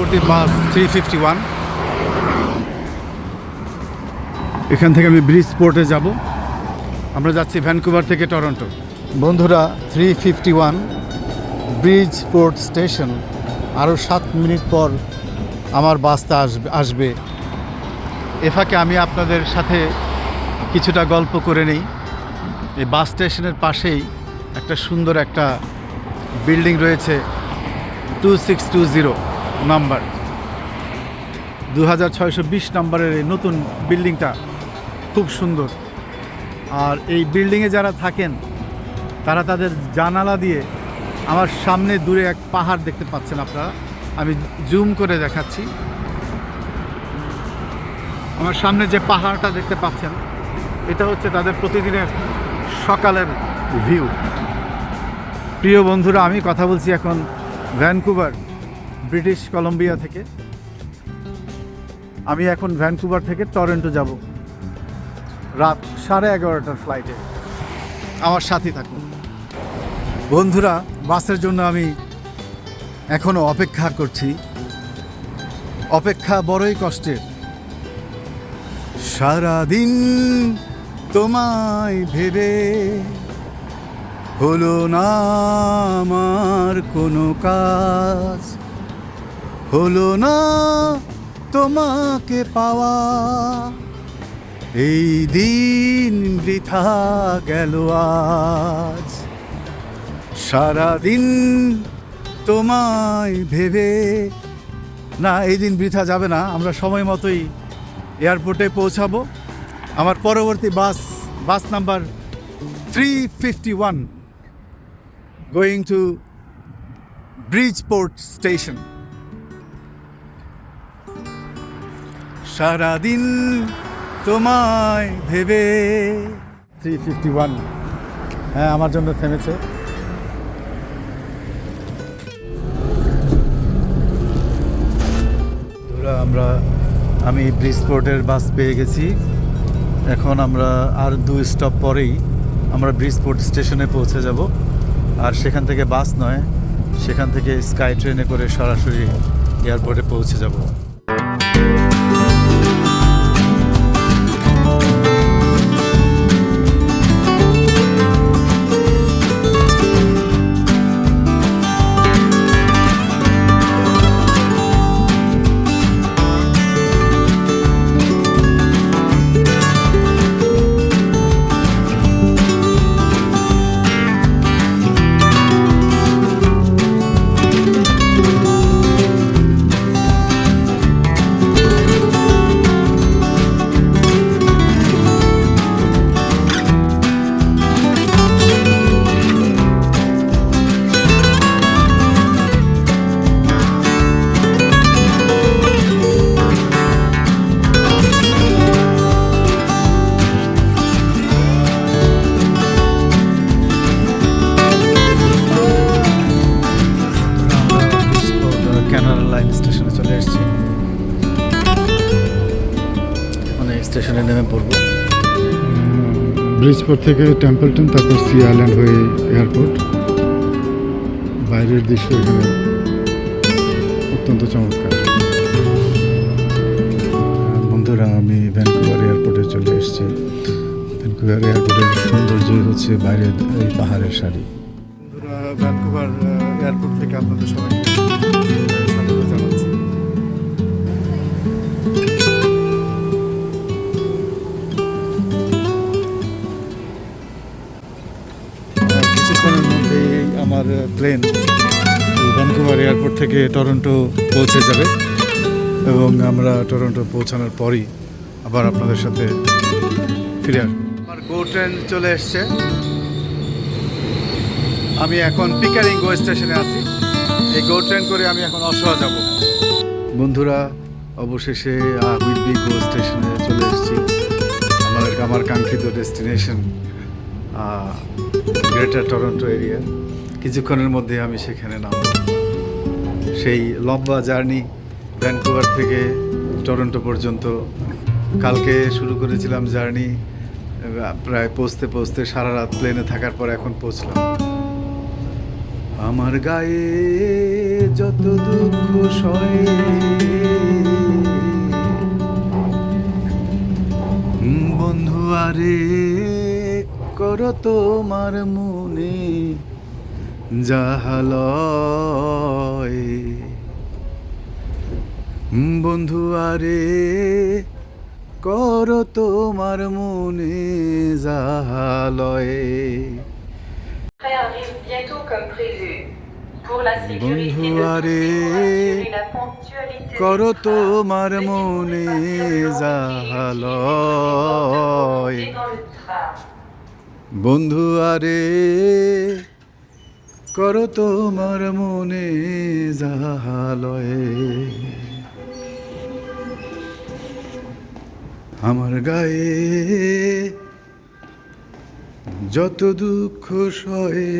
পরবর্তী বাস three fifty one এখান থেকে আমি ব্রিজ পোর্টে যাব। আমরা যাচ্ছি ভ্যানকুভার থেকে টরন্টো। বন্ধুরা three fifty one Bridgeport station. আরও সাত মিনিট পর আমার বাসটা আসবে আসবে। এফাকে আমি আপনাদের সাথে কিছুটা গল্প করে নেই। এই বাস স্টেশনের পাশেই একটা সুন্দর একটা বিল্ডিং রয়েছে two six two zero number. দু হাজার ছয়শো বিশ নম্বরের এই নতুন বিল্ডিংটা খুব সুন্দর। আর এই বিল্ডিংয়ে যারা থাকেন, তারা তাদের জানালা দিয়ে আমার সামনে দূরে এক পাহাড় দেখতে পাচ্ছেন আপনারা। আমি জুম করে দেখাচ্ছি। আমার সামনে যে পাহাড়টা দেখতে পাচ্ছেন, এটা হচ্ছে তাদের প্রতিদিনের সকালের ভিউ। প্রিয় বন্ধুরা, আমি কথা বলছি এখন ভ্যানকুভার ব্রিটিশ কলম্বিয়া থেকে। আমি এখন ভ্যানকুভার থেকে টরেন্টো যাব। রাত সাড়ে এগারোটার ফ্লাইটে আমার সাথে থাকুন। বন্ধুরা, বাসের জন্য আমি এখনও অপেক্ষা করছি। অপেক্ষা বড়ই কষ্টের। সারাদিন তোমায় ভেবে হলো না আমার কোনো কাজ। হলো না তোমাকে পাওয়া। এই দিন বৃথা গেল আজ। সারাদিন তোমায় ভেবে না, এই দিন বৃথা যাবে না। আমরা সময় মতোই এয়ারপোর্টে পৌঁছাবো। আমার পরবর্তী bus bus number three fifty one going to Bridgeport station সারাদিন তোমায় ভেবে। থ্রি ফিফটি ওয়ান হ্যাঁ আমার জন্য থেমেছে। আমরা, আমি ব্রিজপোর্টের বাস পেয়ে গেছি। এখন আমরা আর দু স্টপ পরেই আমরা ব্রিজপোর্ট স্টেশনে পৌঁছে যাব। আর সেখান থেকে বাস নয়, সেখান থেকে স্কাই ট্রেনে করে সরাসরি এয়ারপোর্টে পৌঁছে যাব। লাইন স্টেশনে চলে এসেছি এই স্টেশনে নেমে পড়ব। ব্রিজপোর্ট থেকে টেম্পলটন তারপর সি আইল্যান্ড হয়ে এয়ারপোর্ট। বাইরের দৃশ্য এখানে অত্যন্ত চমৎকার। বন্ধুরা আমি ভ্যানকুভার এয়ারপোর্টে চলে এসেছি। ভ্যানকুভার এয়ারপোর্টের সৌন্দর্য হচ্ছে বাইরের এই পাহাড়ের শাড়ি বন্ধুরা ভ্যানকুভার এয়ারপোর্ট থেকে আপনাদের সবাই থেকে টরন্টো পৌঁছে যাবে এবং আমরা টরন্টো পৌঁছানোর পরই আবার আপনাদের সাথে ফিরে আসব। আমার গো ট্রেন চলে এসছে। আমি এখন পিকারিং গো স্টেশনে আছি। এই গো ট্রেন করে আমি এখন অসহা যাব। বন্ধুরা অবশেষে হুইলবি গো স্টেশনে চলে এসেছি। আমাদের আমার কাঙ্ক্ষিত ডেস্টিনেশন গ্রেটার টরন্টো এরিয়া কিছুক্ষণের মধ্যে আমি সেখানে নামব। সেই লম্বা জার্নি ভ্যানকুভার থেকে টরন্টো পর্যন্ত। কালকে শুরু করেছিলাম জার্নি প্রায় পৌঁছতে পৌঁছতে সারা রাত প্লেনে থাকার পর এখন পৌঁছলাম। আমার গায়ে যত দুঃখ সয়ে, বন্ধু আরে কর তোমার মনে জাহাল বন্ধু আরে কর তোমার মনে জাহালয়ে বন্ধু আরে কর তোমার মনে জাহাল বন্ধু আরে কর তোমার মনে যাহালয়ে। আমার গায়ে যত দুঃখ সয়ে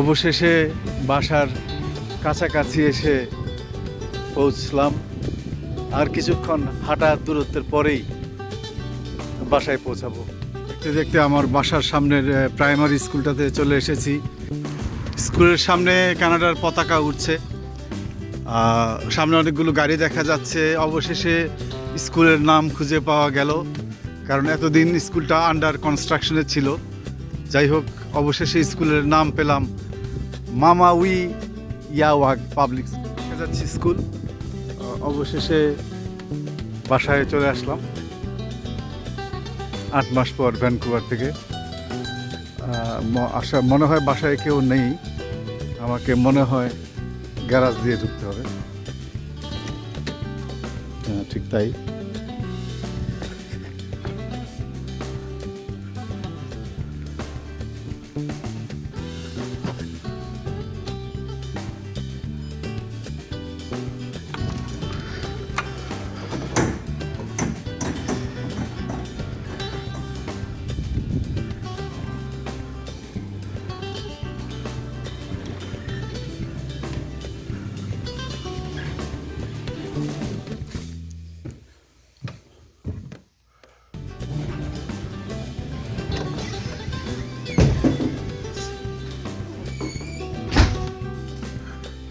অবশেষে বাসার কাছাকাছি এসে পৌঁছলাম। আর কিছুক্ষণ হাঁটা দূরত্বের পরেই বাসায় পৌঁছাবো। দেখতে দেখতে আমার বাসার সামনের প্রাইমারি স্কুলটাতে চলে এসেছি। স্কুলের সামনে কানাডার পতাকা উঠছে সামনে অনেকগুলো গাড়ি দেখা যাচ্ছে। অবশেষে স্কুলের নাম খুঁজে পাওয়া গেল। কারণ এতদিন স্কুলটা আন্ডার কনস্ট্রাকশনে ছিল। যাই হোক, অবশেষে স্কুলের নাম পেলাম মামা উই ইয়াওয়াগ পাবলিক দেখা যাচ্ছে স্কুল। অবশেষে বাসায় চলে আসলাম। আট মাস পর ভ্যানকুভার থেকে। আশা মনে হয় বাসায় কেউ নেই। আমাকে মনে হয় গ্যারাজ দিয়ে ঢুকতে হবে। হ্যাঁ ঠিক তাই।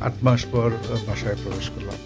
আট মাস পর বাসায় প্রবেশ করলাম।